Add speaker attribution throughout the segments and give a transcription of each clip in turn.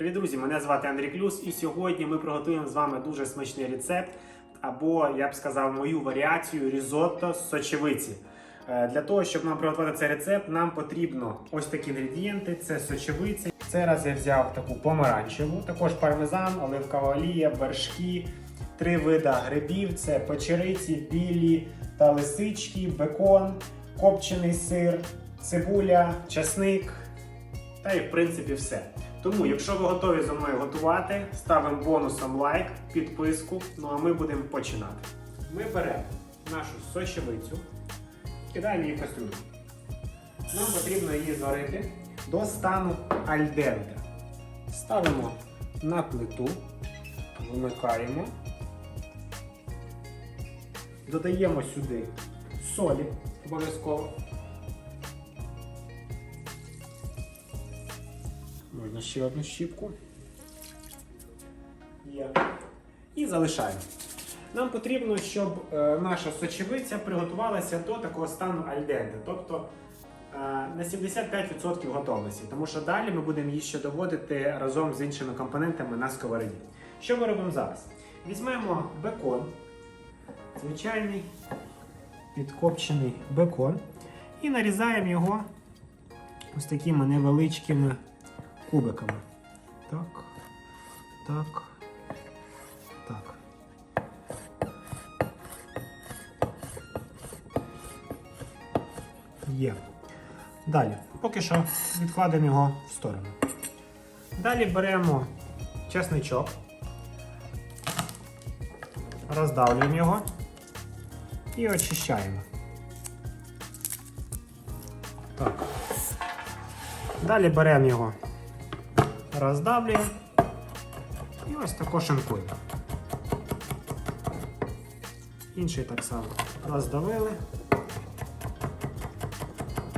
Speaker 1: Привіт, друзі! Мене звати Андрій Клюс, і сьогодні ми приготуємо з вами дуже смачний рецепт, або я б сказав, мою варіацію різотто з сочевиці. Е, Для того, щоб нам приготувати цей рецепт, нам потрібно ось такі інгредієнти: це сочевиця. Цей раз я взяв таку помаранчеву, також пармезан, оливкова олія, вершки, три вида грибів: це печериці, білі та лисички, бекон, копчений сир, цибуля, часник та і в принципі все. Тому, якщо ви готові зі мною готувати, ставимо бонусом лайк, підписку. Ну а ми будемо починати. Ми беремо нашу сочевицю, кидаємо її в кастрюлю. Нам потрібно її зварити до стану альденте. Ставимо на плиту, вмикаємо, додаємо сюди солі обов'язково. Ще одну щіпку. І залишаємо. Нам потрібно, щоб е, наша сочевиця приготувалася до такого стану альденте, тобто е, на 75% готовності, тому що далі ми будемо її ще доводити разом з іншими компонентами на сковороді. Що ми робимо зараз? Візьмемо бекон, звичайний підкопчений бекон, і нарізаємо його ось такими невеличкими кубиками. Так, так, так. Є. Далі. Поки що відкладемо його в сторону. Далі беремо чесничок, роздавлюємо його і очищаємо. Так. Далі беремо його роздавлюємо і ось тако шинкуємо. Інший так само роздавили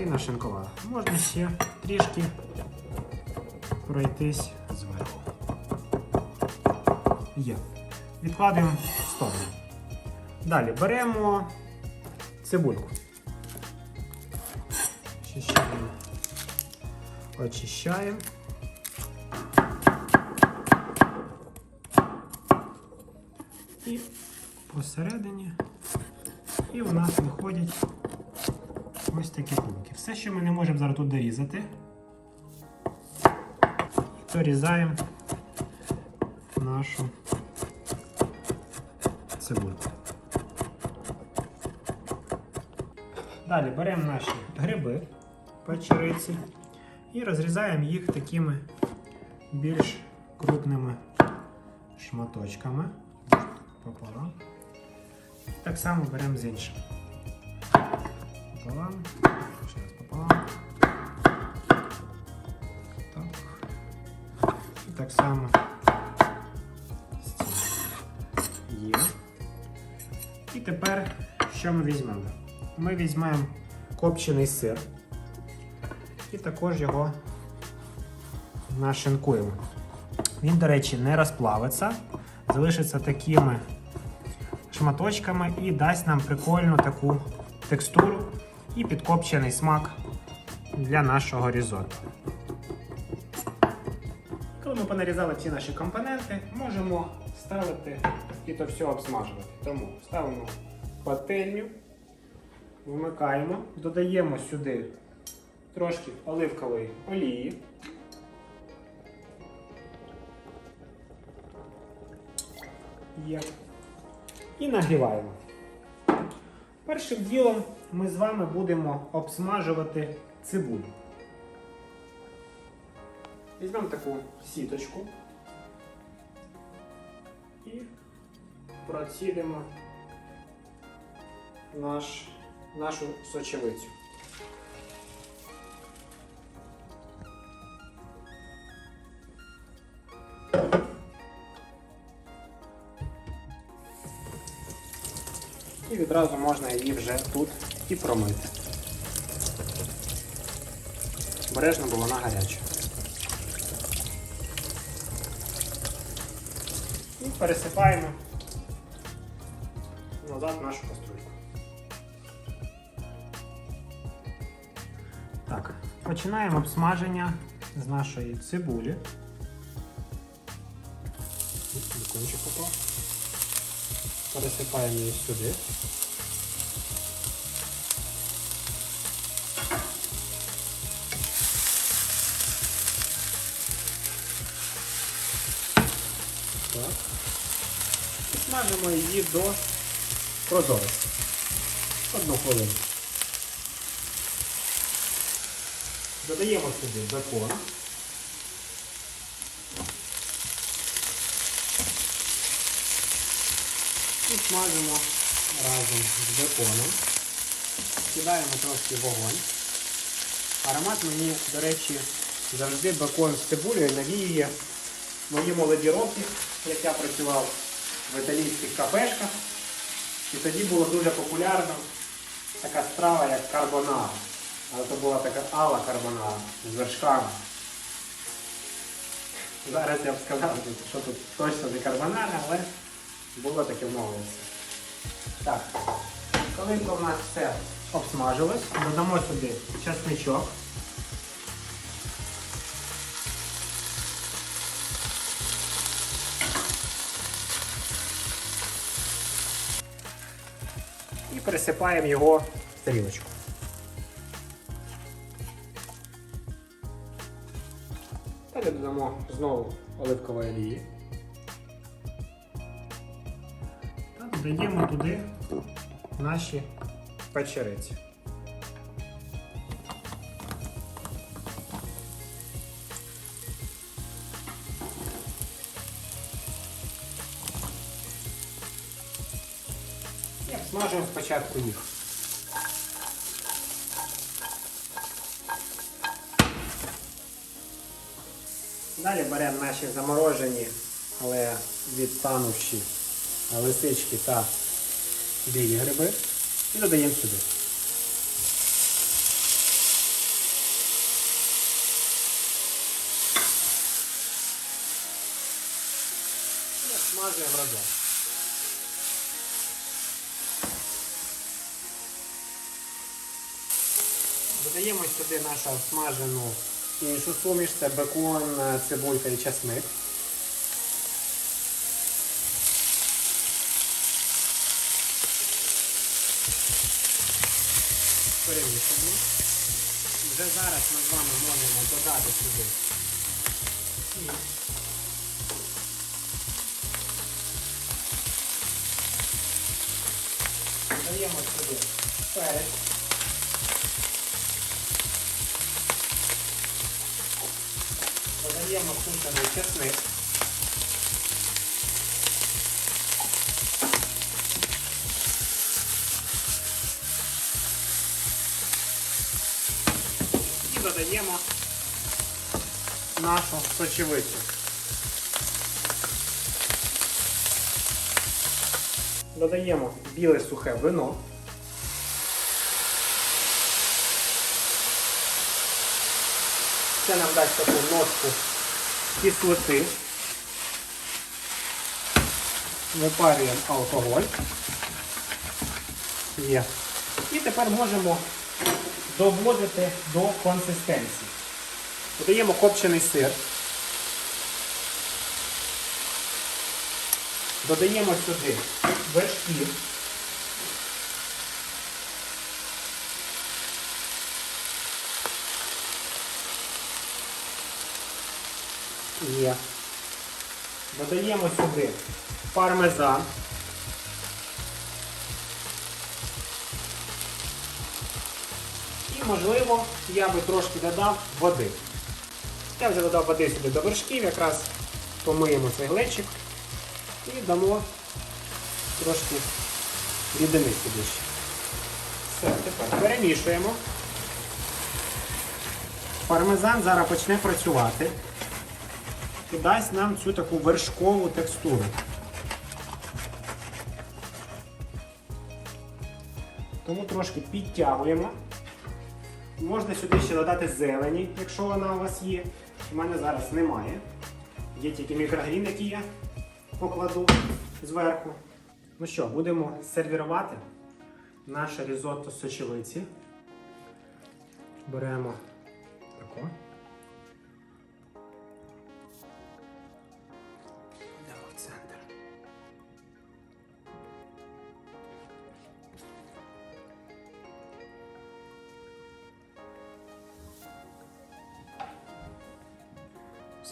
Speaker 1: і нашинкували. Можна ще трішки пройтись зверху. Є. Відкладаємо в сторону. Далі беремо цибульку. Очищаємо. Очищаємо. І посередині. І у нас виходять ось такі кубики. Все, що ми не можемо зараз тут дорізати, дорізаємо нашу цибульку. Далі беремо наші гриби, печериці і розрізаємо їх такими більш крупними шматочками пополам. Так само беремо з іншим. Пополам. Ще раз пополам. Так. І так само. Є. І тепер що ми візьмемо? Ми візьмемо копчений сир і також його нашинкуємо. Він, до речі, не розплавиться, залишиться такими шматочками і дасть нам прикольну таку текстуру і підкопчений смак для нашого різотто. Коли ми понарізали ці наші компоненти, можемо ставити і то все обсмажувати. Тому ставимо пательню, вмикаємо, додаємо сюди трошки оливкової олії. Є. І нагріваємо. Першим ділом ми з вами будемо обсмажувати цибулю. Візьмемо таку сіточку і процідимо наш, нашу сочевицю. І відразу можна її вже тут і промити. Бережно, бо вона гаряча. І пересипаємо назад нашу каструльку. Так, починаємо обсмаження з нашої цибулі. бекончик попав. Пересипаємо її сюди. Так. І смажимо її до прозорості. Одну хвилину. Додаємо сюди бекон. Смажимо разом з беконом. Кидаємо трошки вогонь. Аромат мені, до речі, завжди бекон з цибулею навіює мої молоді роки, як я працював в італійських кафешках. І тоді було дуже популярно така страва, як карбонара. Але це була така ала карбонара з вершками. Зараз я б сказав, що тут точно не карбонара, але було таке в. Так, коли у нас все обсмажилось, додамо сюди чесничок. І пересипаємо його в тарілочку. Далі додамо знову оливкової олії. Додаємо туди наші печериці. І обсмажуємо спочатку їх. Далі беремо наші заморожені, але відтанувші лисички та білі гриби і додаємо сюди. І смажуємо разом. Додаємо сюди нашу смажену іншу суміш, це бекон, цибулька і часник. Перемішуємо. Вже зараз ми з вами можемо додати сюди. сіль. Додаємо сюди перець. Додаємо сушений чесник. Додаємо нашу сочевицю. Додаємо біле сухе вино. Це нам дасть таку нотку кислоти. Випарюємо алкоголь. Є. І тепер можемо доводити до консистенції. Додаємо копчений сир. Додаємо сюди вершки. Є. Додаємо сюди пармезан. І, можливо, я би трошки додав води. Я вже додав води сюди до вершків, якраз помиємо цей глечик і дамо трошки рідини сюди ще. Все, тепер перемішуємо. Пармезан зараз почне працювати і дасть нам цю таку вершкову текстуру. Тому трошки підтягуємо. Можна сюди ще додати зелені, якщо вона у вас є. У мене зараз немає. Є тільки мікрогрін, який я покладу зверху. Ну що, будемо сервірувати наше різотто з сочевиці. Беремо тако.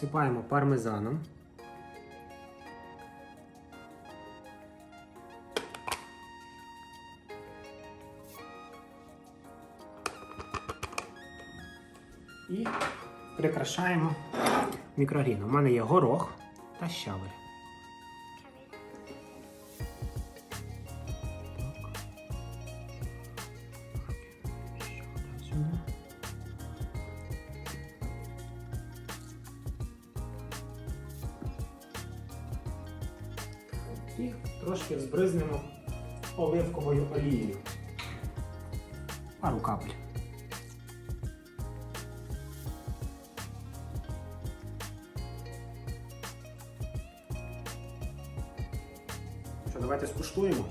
Speaker 1: Посипаємо пармезаном. І прикрашаємо мікрогріном. У мене є горох та щавель. Оливковою олією. Пару капель. Що, давайте скуштуємо.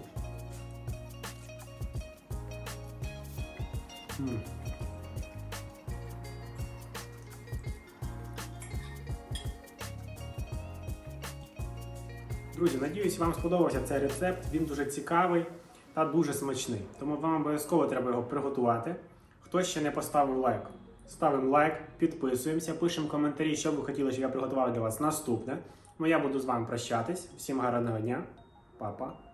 Speaker 1: М. Друзі, надіюсь, вам сподобався цей рецепт. Він дуже цікавий та дуже смачний. Тому вам обов'язково треба його приготувати. Хто ще не поставив лайк, ставимо лайк, підписуємося, пишемо коментарі, що ви хотіли, щоб я приготував для вас наступне. Ну я буду з вами прощатись. Всім гарного дня, Па-па.